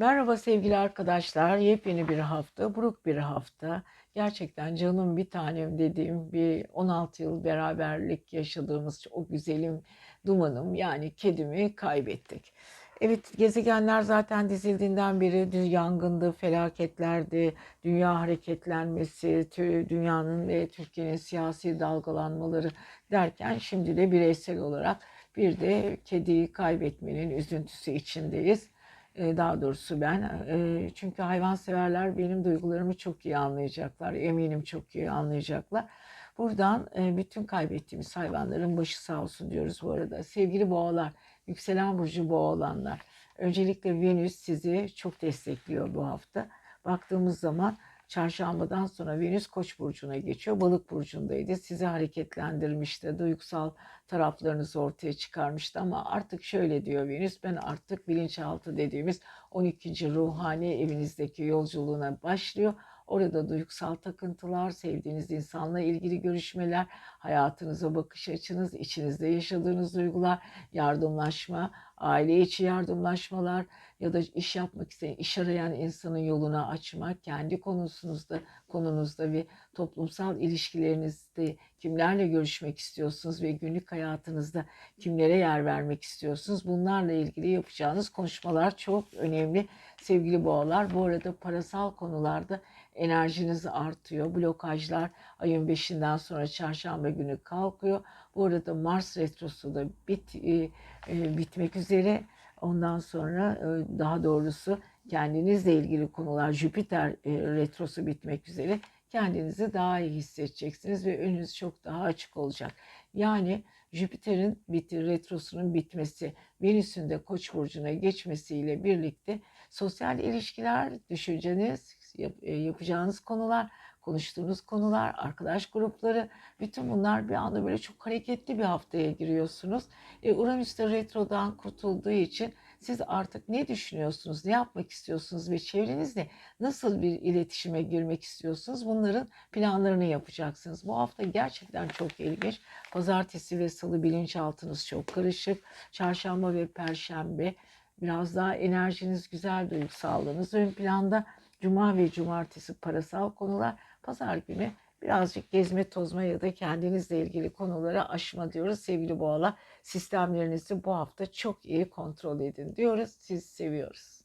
Merhaba sevgili arkadaşlar. Yepyeni bir hafta, buruk bir hafta. Gerçekten canım bir tanem dediğim bir 16 yıl beraberlik yaşadığımız o güzelim dumanım yani kedimi kaybettik. Evet gezegenler zaten dizildiğinden beri yangındı, felaketlerdi, dünya hareketlenmesi, dünyanın ve Türkiye'nin siyasi dalgalanmaları derken şimdi de bireysel olarak bir de kediyi kaybetmenin üzüntüsü içindeyiz. Eee, daha doğrusu ben. Eee, çünkü hayvanseverler benim duygularımı çok iyi anlayacaklar. Eminim çok iyi anlayacaklar. Buradan eee, bütün kaybettiğimiz hayvanların başı sağ olsun diyoruz bu arada. Sevgili boğalar, yükselen burcu boğa olanlar. Öncelikle Venüs sizi çok destekliyor bu hafta. Baktığımız zaman çarşambadan sonra Venüs Koç burcuna geçiyor. Balık burcundaydı. Sizi hareketlendirmişti. Duygusal taraflarınızı ortaya çıkarmıştı ama artık şöyle diyor Venüs ben artık bilinçaltı dediğimiz 12. ruhani evinizdeki yolculuğuna başlıyor. Orada duygusal takıntılar, sevdiğiniz insanla ilgili görüşmeler, hayatınıza bakış açınız, içinizde yaşadığınız duygular, yardımlaşma, aile içi yardımlaşmalar ya da iş yapmak isteyen, iş arayan insanın yolunu açmak, kendi konusunuzda, konunuzda ve toplumsal ilişkilerinizde kimlerle görüşmek istiyorsunuz ve günlük hayatınızda kimlere yer vermek istiyorsunuz? Bunlarla ilgili yapacağınız konuşmalar çok önemli sevgili boğalar. Bu arada parasal konularda enerjiniz artıyor. Blokajlar ayın 5'inden sonra çarşamba günü kalkıyor. Bu arada Mars retrosu da bit, e, e, bitmek üzere. Ondan sonra e, daha doğrusu kendinizle ilgili konular Jüpiter e, retrosu bitmek üzere kendinizi daha iyi hissedeceksiniz ve önünüz çok daha açık olacak. Yani Jüpiter'in biti, retrosunun bitmesi, Venüs'ün de Koç burcuna geçmesiyle birlikte sosyal ilişkiler, düşünceniz, yap- e, yapacağınız konular, konuştuğunuz konular, arkadaş grupları, bütün bunlar bir anda böyle çok hareketli bir haftaya giriyorsunuz. E, Uranüs de retrodan kurtulduğu için siz artık ne düşünüyorsunuz, ne yapmak istiyorsunuz ve çevrenizle nasıl bir iletişime girmek istiyorsunuz? Bunların planlarını yapacaksınız. Bu hafta gerçekten çok ilginç. Pazartesi ve salı bilinçaltınız çok karışık. Çarşamba ve perşembe biraz daha enerjiniz güzel, duygusallığınız ön planda. Cuma ve cumartesi parasal konular. Pazar günü birazcık gezme tozma ya da kendinizle ilgili konuları aşma diyoruz sevgili boğalar. Sistemlerinizi bu hafta çok iyi kontrol edin diyoruz. Sizi seviyoruz.